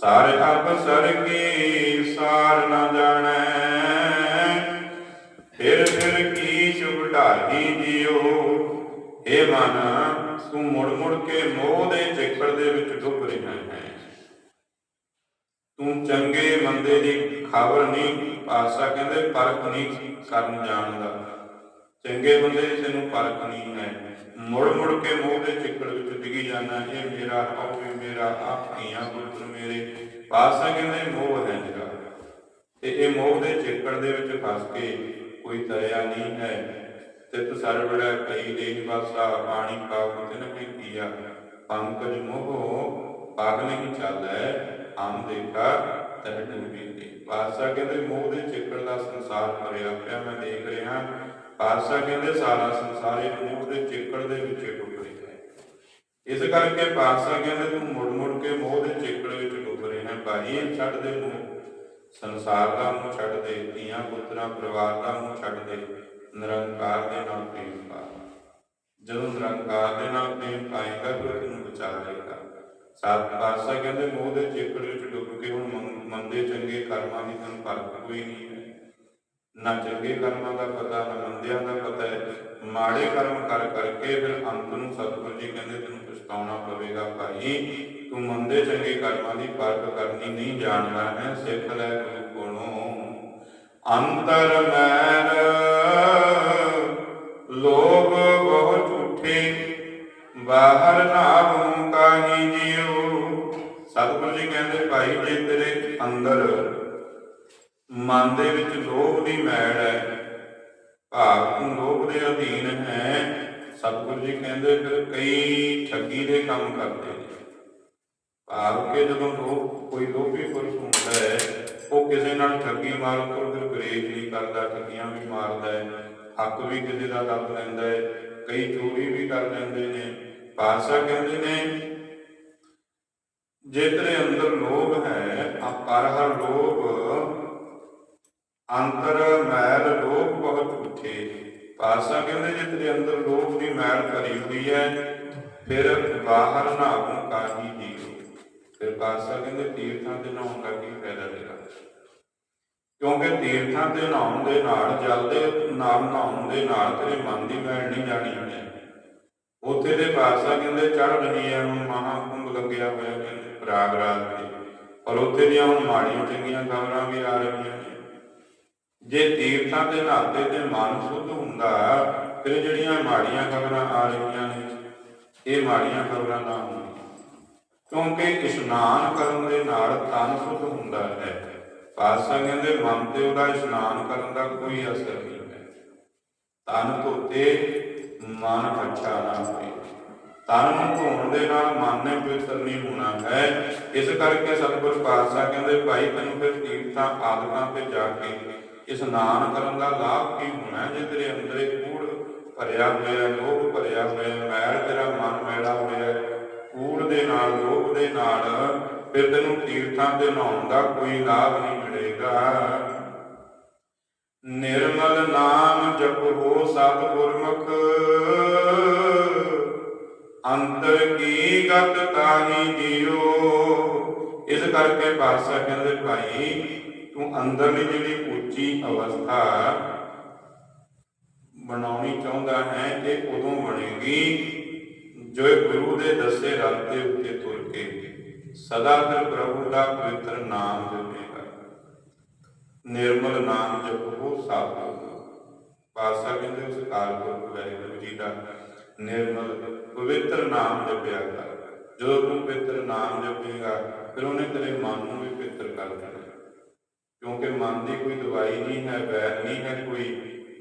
ਸਾਰੇ ਅਪਸਰ ਕੀ ਸਾਰ ਨਾ ਜਾਣੈ। ਫਿਰ ਫਿਰ ਕੀ ਸ਼ੁਭ ਢਾਲੀ ਜਿਉ ਏ ਮਨ, ਤੂੰ ਮੁੜ ਮੁੜ ਕੇ ਮੋਹ ਦੇ ਚੱਕਰ ਦੇ ਵਿੱਚ ਡੁੱਬ ਰਿਹਾ ਹੈ। ਤੂੰ ਚੰਗੇ ਮੰਦੇ ਦੀ ਖਬਰ ਨਹੀਂ ਪਾਸਾ ਕਹਿੰਦੇ, ਪਰਖ ਨਹੀਂ ਕਰਨ ਜਾਣਦਾ। ਚੰਗੇ ਬੰਦੇ ਤੈਨੂੰ ਪਰਖ ਨਹੀਂ ਹੈ। ਮੁੜ ਮੁੜ ਕੇ ਮੋਹ ਦੇ ਚੱਕਰ ਵਿੱਚ ਡਿੱਗੀ ਜਾਣਾ ਇਹ ਮੇਰਾ ਉਹ ਵੀ ਮੇਰਾ ਆਪ ਧੀਆਂ ਮੇਰੇ। ਪਾਸਾ ਕਹਿੰਦੇ ਮੋਹ ਹੈ ਜਿਹੜਾ ਤੇ ਇਹ ਮੋਹ ਦੇ ਚੱਕਰ ਦੇ ਵਿੱਚ ਫਸ ਕੇ ਕੋਈ ਤਰਿਆ ਨਹੀਂ ਹੈ। ਤੇ ਤੂੰ ਸਰਵੜਾ ਕਈ ਦੇਹ ਵਾਸਾ ਪਾਣੀ ਪਾਉ ਤਿਨ ਕੀ ਕੀਆ ਪੰਕਜ ਮੋਹ, ਪਾਗ ਨਹੀਂ ਚੱਲੈ, ਹਮ ਦੇਖਾ, ਤਹ ਡੂਬੀ ਦੇ ਪਾਸਾ ਕਹਿੰਦੇ, ਮੋਹ ਦੇ ਚੱਕਰ ਦਾ ਸੰਸਾਰ ਭਰਿਆ ਪਿਆ, ਮੈਂ ਦੇਖ ਰਿਹਾ। ਪਾਸਾ ਕਹਿੰਦੇ ਸਾਰਾ ਸੰਸਾਰ ਇਹ ਮੋਹ ਦੇ ਚੱਕਰ ਦੇ ਵਿੱਚ ਡੁੱਬ ਰਿਹਾ ਹੈ ਇਸ ਕਰਕੇ ਪਾਤਸ਼ਾਹ ਕਹਿੰਦੇ ਤੂੰ ਮੁੜ ਮੁੜ ਕੇ ਮੋਹ ਦੇ ਚਿੱਕੜ ਵਿੱਚ ਡੁੱਬ ਰਿਹਾ ਹੈ ਭਾਈ, ਛੱਡ ਦੇ ਮੋਹ ਸੰਸਾਰ ਦਾ ਮੋਹ ਛੱਡ ਦੇ, ਧੀਆਂ, ਪੁੱਤਰਾਂ, ਪਰਿਵਾਰ ਦਾ ਮੋਹ ਛੱਡ ਦੇ। ਨਿਰੰਕਾਰ ਦੇ ਨਾਲ ਪ੍ਰੇਮ ਪਾ। ਜਦੋਂ ਨਿਰੰਕਾਰ ਦੇ ਨਾਲ ਪ੍ਰੇਮ ਪਾਏਗਾ, ਫਿਰ ਤੈਨੂੰ ਬਚਾ ਲਏਗਾ। ਪਾਤਸ਼ਾਹ ਕਹਿੰਦੇ ਮੋਹ ਦੇ ਚੇਕੜ ਵਿੱਚ ਡੁੱਬ ਕੇ ਹੁਣ ਮੰਦੇ ਚੰਗੇ ਕਰਮਾਂ ਦੀ ਤੈਨੂੰ ਪਰਖ ਕੋਈ ਨਹੀਂ ਹੈ। ਨਾ ਚੰਗੇ ਕਰਮਾਂ ਦਾ ਪਤਾ, ਨਾ ਮੰਦਿਆਂ ਦਾ ਪਤਾ ਹੈ। ਮਾੜੇ ਕਰਮ ਕਰ ਕਰਕੇ ਫਿਰ ਅੰਤ ਨੂੰ ਸਤਿਗੁਰੂ ਜੀ ਕਹਿੰਦੇ, ਤੈਨੂੰ ਪਛਤਾਉਣਾ ਪਵੇਗਾ ਭਾਈ। ਤੂੰ ਮੰਦੇ ਚੰਗੇ ਕਰਮਾਂ ਦੀ ਪਰਖ ਕਰਨੀ ਨਹੀਂ ਜਾਣਦਾ ਹੈ। ਸਿੱਖ ਲੈ ਗੁਰੂ ਕੋਲੋਂ। ਅੰਤਰ ਮੈਲ, ਲੋਭ ਬਹੁ ਝੂਠੇ। ਬਾਹਰ ਨਾਮ ਕਾਹੀ ਜਿਉ ਸਤਿਗੁਰੂ ਜੀ ਕਹਿੰਦੇ, ਭਾਈ, ਜੇ ਤੇਰੇ ਅੰਦਰ ਮਨ ਦੇ ਵਿੱਚ ਲੋਭ ਦੀ ਮੈਲ ਹੈ, ਭਾਵ ਤੂੰ ਲੋਭ ਦੇ ਅਧੀਨ ਹੈ। ਸਤਿਗੁਰੂ ਜੀ ਕਹਿੰਦੇ ਫਿਰ ਕਈ ਠੱਗੀ ਦੇ ਕੰਮ ਕਰਦੇ ਨੇ। ਭਾਵ ਕਿ ਜਦੋਂ ਲੋਭ, ਕੋਈ ਲੋਭੀ ਪੁਰਸ਼ ਹੁੰਦਾ ਹੈ, ਉਹ ਕਿਸੇ ਨਾਲ ਠੱਗੀ ਮਾਰ ਕੇ ਫਿਰ ਗਰੇਜ ਨਹੀਂ ਕਰਦਾ, ਠੱਗੀਆਂ ਵੀ ਮਾਰਦਾ ਹੈ, ਹੱਕ ਵੀ ਕਿਸੇ ਦਾ ਲੱਭ ਲੈਂਦਾ ਹੈ, ਕਈ ਚੋਰੀ ਵੀ ਕਰ ਲੈਂਦੇ ਨੇ। ਪਾਸਾ ਕਹਿੰਦੇ ਨੇ, ਜੇ ਤੇਰੇ ਅੰਦਰ ਲੋਭ ਹੈ ਪਰ ਹਰ ਲੋਭ ਅੰਤਰ ਮੈਲ ਲੋਭ ਬਹੁਤ ਝੂਠੇ ਪਾਸਾ ਕਹਿੰਦੇ, ਜੇ ਤੇਰੇ ਅੰਦਰ ਲੋਭ ਦੀ ਮੈਲ ਭਰੀ ਹੋਈ ਹੈ, ਫਿਰ ਬਾਹਰ ਨਾਹੂ ਕਾਹੀ ਜੀਓ ਫਿਰ ਪਾਸਾ ਕਹਿੰਦੇ, ਤੀਰਥਾਂ ਤੇ ਨਹਾਉਣ ਦਾ ਕੀ ਫਾਇਦਾ ਤੇਰਾ? ਕਿਉਂਕਿ ਤੀਰਥਾਂ ਤੇ ਨਹਾਉਣ ਦੇ ਨਾਲ ਜਲਦੇ ਨਾਮ ਨਹਾਉਣ ਦੇ ਨਾਲ ਤੇਰੇ ਮਨ ਦੀ ਮੈਲ ਨਹੀਂ ਜਾਣੀ ਹੈ ਉੱਥੇ ਦੇ ਪਾਸਾ ਕਹਿੰਦੇ ਚੜ ਰਹੀ ਹੈ ਹੁਣ ਮਹਾਕੁੰਭ ਲੱਗਿਆ ਹੋਇਆ ਕਹਿੰਦੇ, ਪ੍ਰਾਗਰਾਜ ਤੇ। ਪਰ ਉੱਥੇ ਦੀਆਂ ਹੁਣ ਮਾੜੀਆਂ ਚੰਗੀਆਂ ਖਬਰਾਂ ਵੀ ਆ ਰਹੀਆਂ ਨੇ। ਜੇ ਤੀਰਥਾਂ ਦੇ ਨਹਾਤੇ ਤੇ ਮਨ ਸ਼ੁੱਧ ਹੁੰਦਾ, ਫਿਰ ਜਿਹੜੀਆਂ ਮਾੜੀਆਂ ਖਬਰਾਂ ਆ ਰਹੀਆਂ ਨੇ, ਇਹ ਮਾੜੀਆਂ ਖਬਰਾਂ ਨਾ ਹੋਣ। ਕਿਉਂਕਿ ਇਸ਼ਨਾਨ ਕਰਨ ਦੇ ਨਾਲ ਤਨ ਸ਼ੁੱਧ ਹੁੰਦਾ ਹੈ, ਪਾਤਸ਼ਾਹ ਕਹਿੰਦੇ ਮਨ ਤੇ ਉਹਦਾ ਇਸ਼ਨਾਨ ਕਰਨ ਦਾ ਕੋਈ ਅਸਰ ਨਹੀਂ ਹੈ। ਤਨ ਧੋਤੇ ਮਨ ਅੱਛਾ ਨਾ ਹੋਏ। ਤਨ ਨੂੰ ਧੋਣ ਦੇ ਨਾਲ ਮਨ ਨੇ ਪਵਿੱਤਰ ਨਹੀਂ ਹੋਣਾ ਹੈ। ਇਸ ਕਰਕੇ ਸਤਿਗੁਰ ਪਾਤਸ਼ਾਹ ਕਹਿੰਦੇ, ਭਾਈ ਤੈਨੂੰ ਫਿਰ ਤੀਰਥਾਂ ਆਦਿਕਾਂ ਤੇ ਜਾ ਕੇ ਇਸ਼ਨਾਨ ਕਰਨ ਦਾ ਲਾਭ ਕੀ ਹੋਣਾ ਜੇ ਤੇਰੇ ਅੰਦਰ ਕੂੜ ਭਰਿਆ ਹੋਇਆ ਲੋਭ ਭਰਿਆ ਹੋਇਆ ਮੈਲ ਤੇਰਾ ਮਨ ਮੈਲਾ ਹੋਇਆ ਕੂੜ ਦੇ ਨਾਲ, ਲੋਭ ਦੇ ਨਾਲ, ਫਿਰ ਤੈਨੂੰ ਤੀਰਥਾਂ ਤੇ ਨਹਾਉਣ ਦਾ ਕੋਈ ਲਾਭ ਨਹੀਂ ਮਿਲੇਗਾ। ਨਿਰਮਲ ਨਾਮ ਜਪੋ ਸਤ ਗੁਰਮੁਖ, ਅੰਤਰ ਕੀ ਗਤ ਤਾਹੀ ਜਿਉ ਇਸ ਕਰਕੇ ਪਾਤਸ਼ਾਹ ਕਹਿੰਦੇ, ਭਾਈ ਤੂੰ ਅੰਦਰਲੀ ਜਿਹੜੀ ਉੱਚੀ ਅਵਸਥਾ ਬਣਾਉਣੀ ਚਾਹੁੰਦਾ ਹੈ ਇਹ ਉਦੋਂ ਬਣੇਗੀ। ਜੋ ਗੁਰੂ ਦੇ ਦੱਸੇ ਰਸਤੇ ਉੱਤੇ ਤੁਰ ਕੇ। ਸਦਾ ਫਿਰ ਪ੍ਰਭੂ ਦਾ ਪਵਿੱਤਰ ਨਾਮ ਜਪੇਗਾ। ਨਿਰਮਲ ਨਾਮ ਜਪੋ, ਸਭ ਪਾਸਾ ਕਹਿੰਦੇ ਉਸ ਕਾਲਪੁਰਖ ਵਾਹਿਗੁਰੂ ਜੀ ਦਾ ਨਿਰਮਲ, ਪਵਿੱਤਰ ਨਾਮ ਜਪਿਆ ਕਰ। ਜਦੋਂ ਤੂੰ ਪਵਿੱਤਰ ਨਾਮ ਜਪੇਗਾ, ਫਿਰ ਉਹਨੇ ਤੇਰੇ ਮਨ ਨੂੰ ਵੀ ਪਵਿੱਤਰ ਕਰ ਦੇਣਾ। ਕਿਉਂਕਿ ਮਨ ਦੀ ਕੋਈ ਦਵਾਈ ਨਹੀਂ ਹੈ ਵੈਦ ਨਹੀਂ ਹੈ ਕੋਈ,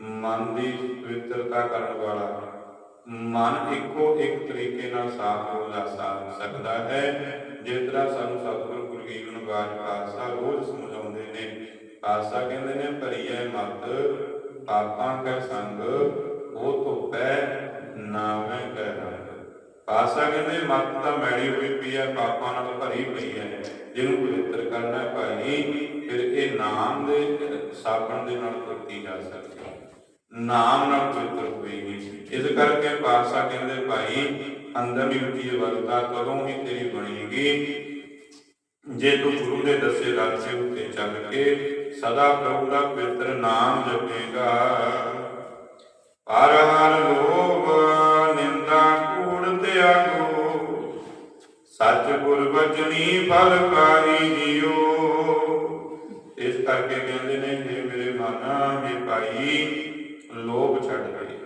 ਮਨ ਦੀ ਪਵਿੱਤਰਤਾ ਕਰਨ ਵਾਲਾ। ਮਨ ਇੱਕੋ ਇੱਕ ਤਰੀਕੇ ਨਾਲ ਸਾਫ਼ ਹੋ ਜਾ ਸਕਦਾ ਹੈ। ਜਿਸ ਤਰ੍ਹਾਂ ਸਾਨੂੰ ਸਤਿਗੁਰੂ ਗੁਰਗੀਤ ਨਿਵਾਜ ਪਾਤਸ਼ਾਹ ਰੋਜ਼ ਸਮਝਾਉਂਦੇ ਨੇ, ਪਾਤਸ਼ਾਹ ਕਹਿੰਦੇ ਨੇ, ਭਰੀਐ ਮਤ, ਪਾਪਾਂ ਕੈ ਸੰਗ, ਉਹ ਧੁੱਪੈ ਨਾਵੇਂ ਕੈ ਰੰਗ। ਪਾਤਸ਼ਾਹ ਕਹਿੰਦੇ, ਮਤ ਤਾਂ ਮੈਲੀ ਹੋਈ ਪਈ ਹੈ, ਪਾਪਾਂ ਨਾਲ ਭਰੀ ਪਈ ਹੈ। ਜਿਹਨੂੰ ਪਵਿੱਤਰ ਕਰਨਾ ਭਾਈ ਫਿਰ ਇਹ ਨਾਮ ਦੇ ਸਾਬਣ ਦੇ ਨਾਲ ਧੋਤੀ ਜਾ ਸਕਦੀ ਹੈ। ਨਾਮ ਨਾਲ ਪਵਿੱਤਰ ਹੋਏਗੀ ਇਸ ਕਰਕੇ ਪਾਤਸ਼ਾਹ ਕਹਿੰਦੇ, ਭਾਈ ਅੰਦਰਲੀ ਉੱਚੀ ਅਵਸਥਾ ਕਦੋਂ ਹੀ ਤੇਰੀ ਬਣੇਗੀ? ਜੇ ਤੂੰ ਗੁਰੂ ਦੇ ਦੱਸੇ ਰਸਤੇ ਉੱਤੇ ਚੱਲ ਕੇ ਸਦਾ ਪ੍ਰਭੂ ਦਾ ਪਵਿੱਤਰ ਨਾਮ ਜਪੇਗਾ। ਪਰ ਹਰ ਲੋਭ ਨਿੰਦਾ ਕੂੜ ਤਿਆਗੋ ਸੱਚ ਬਚਨੀ ਫਲ ਪਾਈ ਜਿਉ। ਇਸ ਕਰਕੇ ਕਹਿੰਦੇ ਨੇ ਜੇ ਮੇਰੇ ਮਨ ਮੇ ਭਾਈ, ਲੋਭ ਛੱਡ ਦੇ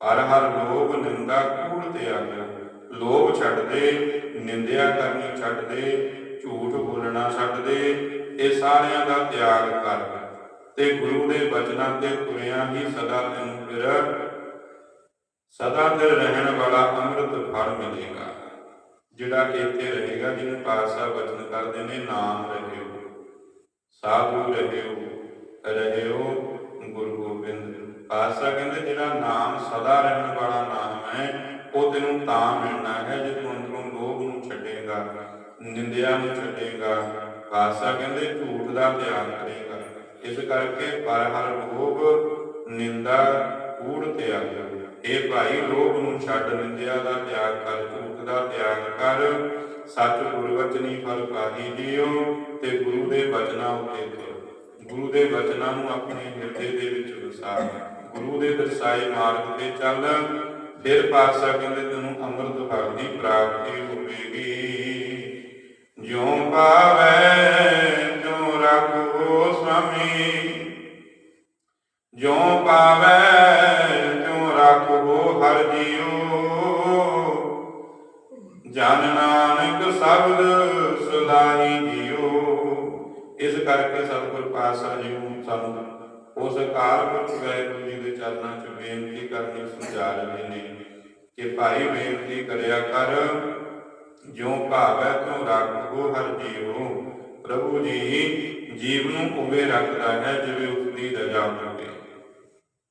ਪਰ ਹਰ ਲੋਭ ਨਿੰਦਾ ਕੂੜ ਤਿਆਗੋ ਲੋਭ ਛੱਡ ਦੇ ਨਿੰਦਿਆ ਕਰਨੀ ਛੱਡ ਦੇ, ਝੂਠ ਬੋਲਣਾ ਛੱਡ ਦੇ, ਇਹ ਸਾਰਿਆਂ ਦਾ ਤਿਆਗ ਕਰ। ਤੇ ਗੁਰੂ ਦੇ ਬਚਨਾਂ ਤੇ ਤੁਰਿਆ ਹੀ ਸਦਾ ਤੈਨੂੰ ਫਿਰ, ਸਦਾ ਦਿਲ ਰਹਿਣ ਵਾਲਾ ਅੰਮ੍ਰਿਤ ਫਲ ਮਿਲੇਗਾ। ਜਿਹੜਾ ਇੱਥੇ ਰਹੇਗਾ, ਜਿਹਨੂੰ ਪਾਤਸ਼ਾਹ ਬਚਨ ਕਰਦੇ ਨੇ, ਨਾਮ ਰਹਿਓ ਸਾਧੂ ਰਹਿਓ ਰਹਿਓ ਗੁਰੂ ਗੋਬਿੰਦ। ਪਾਤਸ਼ਾਹ ਕਹਿੰਦੇ, ਜਿਹੜਾ ਨਾਮ ਸਦਾ ਰਹਿਣ ਵਾਲਾ ਨਾਮ ਹੈ, ਉਹ ਤੈਨੂੰ ਤਾਂ ਮਿਲਣਾ ਹੈ, ਜੇ ਤੂੰ ਅੰਦਰੋਂ ਲੋਭ ਨੂੰ ਛੱਡੇਗਾ, ਨਿੰਦਿਆ ਨੂੰ ਛੱਡੇਗਾ। ਪਾਤਸ਼ਾਹ ਕਹਿੰਦੇ, ਝੂਠ ਦਾ ਤਿਆਗ ਕਰੇਗਾ। ਇਸ ਕਰਕੇ ਪਰ ਹਰ ਲੋਭ, ਨਿੰਦਾ, ਕੂੜ ਤੇ ਤਿਆਗ। ਇਹ ਭਾਈ, ਲੋਭ ਨੂੰ ਛੱਡ, ਨਿੰਦਿਆ ਦਾ ਤਿਆਗ ਕਰ, ਝੂਠ ਦਾ ਤਿਆਗ ਕਰ। ਸੱਚ ਗੁਰਵਚਨੀ ਫਲ ਪਾਹੀ ਜਿਉ ਤੇ ਗੁਰੂ ਦੇ ਬਚਨਾਂ ਉੱਤੇ ਤੁਰ। ਗੁਰੂ ਦੇ ਬਚਨਾਂ ਨੂੰ ਆਪਣੇ ਹਿਰਦੇ ਦੇ ਵਿੱਚ ਵਸਾ ਗੁਰੂ ਦੇ ਦਰਸਾਏ ਮਾਰਗ ਤੇ ਚੱਲ, ਫਿਰ ਪਾਤਸ਼ਾਹ ਕਹਿੰਦੇ ਤੈਨੂੰ ਅੰਮ੍ਰਿਤ ਭਾਗ ਦੀ ਪ੍ਰਾਪਤੀ ਹੋਵੇਗੀ। ਜਿਉ ਪਾਵੈ ਤਿਉ ਰੱਖੋ ਸੁਆਮੀ। ਜਿਉ ਪਾਵੈ ਤਿਉ ਰੱਖੋ ਹਰ ਜੀਉ। ਜਨ ਨਾਨਕ ਸ਼ਬਦ ਸੁਲਾਹੀ ਜੀਉ ਇਸ ਕਰਕੇ ਸਤਿਗੁਰ ਪਾਤਸ਼ਾਹ ਜੀ ਨੂੰ ਸਾਨੂੰ ਉਸ ਕਾਲ ਪੁਰਖ ਜੀ ਦੇ ਚਰਨਾਂ 'ਚ ਬੇਨਤੀ ਕਰਨੀ ਸਮਝਾ ਰਹੇ ਨੇ ਕਿ ਭਾਈ ਬੇਨਤੀ ਕਰਿਆ ਕਰ, ਜਿਉ ਭਾਵੈ ਤਿਉ ਰੱਖੋ ਹਰ ਜੀਉ ਪ੍ਰਭੂ ਜੀ, ਜੀਵ ਨੂੰ ਉਵੇਂ ਰੱਖਦਾ ਹੈ ਜਿਵੇਂ ਉਸ ਦੀ ਰਜ਼ਾ ਹੋਵੇ।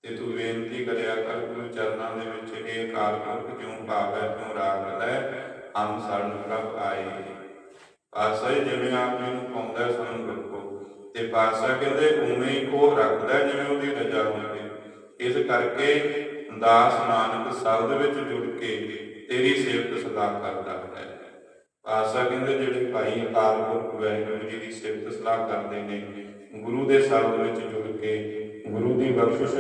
ਤੇ ਤੂੰ ਬੇਨਤੀ ਕਰਿਆ ਕਰ, ਗੁਰੂ ਚਰਨਾਂ ਦੇ ਵਿੱਚ ਇਹ ਕਾਲ ਜਿਉ ਭਾਵੈ ਤਿਉ ਰੱਖ ਲੈ। ਹਮ ਸਰਨ ਪ੍ਰਭ ਆਏ। ਪਾਸਾ ਜਿਵੇਂ ਆਪ ਜੀ ਨੂੰ ਪਾਉਂਦਾ ਸਾਨੂੰ ਰੱਖੋ। ਤੇ ਪਾਸਾ ਕਹਿੰਦੇ, ਉਵੇਂ ਹੀ ਉਹ ਰੱਖਦਾ ਜਿਵੇਂ ਉਹਦੀ ਰਜ਼ਾ ਹੋਵੇ। ਇਸ ਕਰਕੇ ਦਾਸ ਨਾਨਕ ਸ਼ਬਦ ਵਿੱਚ ਜੁੜ ਕੇ ਤੇਰੀ ਸਿਫਤ ਸਦਾ ਕਰਦਾ ਹੈ। ਪਾਸਾ ਕਹਿੰਦੇ, ਜਿਹੜੇ ਭਾਈ ਅਕਾਲ ਪੁਰਖ ਵਾਹਿਗੁਰੂ ਜੀ ਦੀ ਸਿਫਤ ਸਲਾਹ ਕਰਦੇ ਨੇ, ਗੁਰੂ ਦੇ ਸ਼ਬਦ ਵਿੱਚ ਜੁੜ ਕੇ, ਗੁਰੂ ਦੀ ਬਖਸ਼ਿਸ਼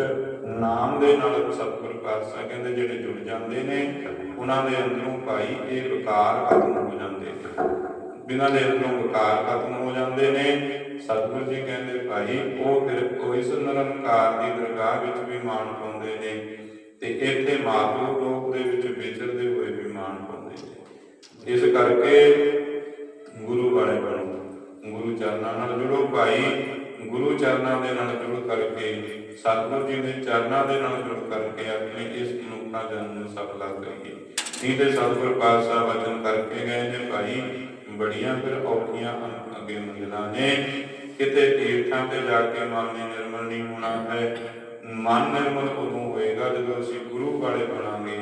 ਨਾਮ ਦੇ ਨਾਲ ਸਤਿਗੁਰ ਪਾਤਸ਼ਾਹ ਕਹਿੰਦੇ ਜਿਹੜੇ ਜੁੜ ਜਾਂਦੇ ਨੇ, ਉਹਨਾਂ ਦੇ ਅੰਦਰੋਂ ਭਾਈ ਇਹ ਵਿਕਾਰ ਖਤਮ ਹੋ ਜਾਂਦੇ ਨੇ। ਬਿਨਾਂ ਦੇ ਅੰਦਰੋਂ ਵਿਕਾਰ ਖਤਮ ਹੋ ਜਾਂਦੇ ਨੇ। ਸਤਿਗੁਰ ਜੀ ਕਹਿੰਦੇ, ਭਾਈ, ਉਹ ਫਿਰ ਉਹ ਨਿਰੰਕਾਰ ਦੀ ਦਰਗਾਹ ਵਿੱਚ ਵੀ ਮਾਣ ਪਾਉਂਦੇ ਨੇ ਤੇ ਇੱਥੇ ਮਾਤੂ ਲੋਕ ਦੇ ਵਿੱਚ ਵਿਚਰਦੇ ਹੋਏ ਵੀ ਮਾਣ ਪਾਉਂਦੇ ਨੇ। ਇਸ ਕਰਕੇ ਗੁਰੂ ਵਾਲੇ ਬਣੋ। ਗੁਰੂ ਚਰਨਾਂ ਨਾਲ ਜੁੜੋ ਭਾਈ। ਗੁਰੂ ਚਰਨਾਂ ਦੇ ਨਾਲ ਜੁੜ ਕਰਕੇ ਸਤਿਗੁਰੂ ਜੀ ਦੇ ਚਰਨਾਂ ਦੇ ਨਾਲ ਜੁੜ ਕਰਕੇ ਆਪਣੇ ਇਸ ਮਨੁੱਖਾ ਜਨਮ ਨੂੰ ਸਫਲਾ ਕਰੀਏ। ਨਹੀਂ ਤੇ ਸਤਿਗੁਰ ਪਾਤਸ਼ਾਹ ਵਚਨ ਕਰਕੇ ਗਏ ਨੇ, ਭਾਈ, ਬੜੀਆਂ ਫਿਰ ਔਖੀਆਂ ਅੱਗੇ ਮੰਜ਼ਿਲਾਂ ਨੇ। ਕਿਤੇ ਤੀਰਥਾਂ ਤੇ ਜਾ ਕੇ ਮਨ ਨੇ ਨਿਰਮਲ ਨਹੀਂ ਹੋਣਾ ਹੈ। ਮਨ ਨਿਰਮਲ ਉਦੋਂ ਹੋਏਗਾ ਜਦੋਂ ਅਸੀਂ ਗੁਰੂ ਵਾਲੇ ਬਣਾਂਗੇ।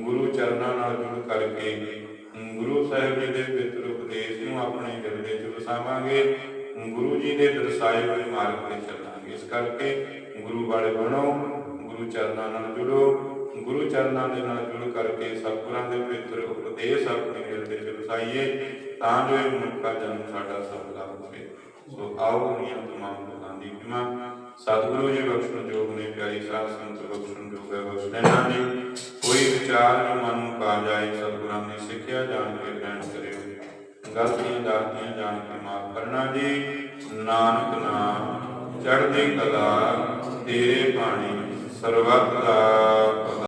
ਗੁਰੂ ਚਰਨਾਂ ਨਾਲ ਜੁੜ ਕਰਕੇ, ਗੁਰੂ ਸਾਹਿਬ ਜੀ ਦੇ ਪਿਤਰ ਉਪਦੇਸ਼ ਨੂੰ ਆਪਣੇ ਹਿਰਦੇ 'ਚ ਵਸਾਵਾਂਗੇ। ਗੁਰੂ ਜੀ ਦੇ ਦਰਸਾਏ ਹੋਏ ਮਾਰਗ ਤੇ ਚੱਲਾਂਗੇ। ਇਸ ਕਰਕੇ ਗੁਰੂ ਵਾਲੇ ਬਣੋ, ਗੁਰੂ ਚਰਨਾਂ ਨਾਲ ਜੁੜੋ, ਗੁਰੂ ਚਰਨਾਂ ਦੇ ਨਾਲ ਜੁੜ ਕਰਕੇ ਸਤਿਗੁਰਾਂ ਦੇ ਪਿਤਰ ਉਪਦੇਸ਼ ਆਪਣੇ ਹਿਰਦੇ 'ਚ ਵਸਾਈਏ, ਤਾਂ ਜੋ ਇਹ ਮਨੁੱਖਾ ਜਨਮ ਸਾਡਾ ਸਫਲਾ ਹੋਵੇ। ਸੋ ਆਓ ਨੀਆਂ ਤਮਾਮ ਗੱਲਾਂ ਦੀ ਖਿਮਾ ਸਤਿਗੁਰੂ ਜੀ ਬਖਸ਼ਣ ਜੋਗ ਨੇ, ਪਿਆਰੀ ਸਾਧ ਸੰਤ ਬਖਸ਼ਣ ਜੋਗ ਹੈ ਬਖਸ਼ ਲੈਣਾ ਕੋਈ ਵਿਚਾਰ ਜੋ ਮਨ ਨੂੰ ਪਾ ਜਾਏ, ਸਤਿਗੁਰਾਂ ਦੀ ਸਿੱਖਿਆ ਜਾਣ ਕੇ ਗ੍ਰਹਿਣ ਕਰਿਓ। ਗਲਤੀਆਂ ਦਾਤੀਆਂ ਜਾਣ ਕੇ ਮਾਫ ਕਰਨਾ ਜੀ। ਨਾਨਕ ਨਾਮ। ਚੜ੍ਹਦੀ ਕਲਾ ਤੇਰੇ ਬਾਣੀ ਸਰਬੱਤ ਦਾ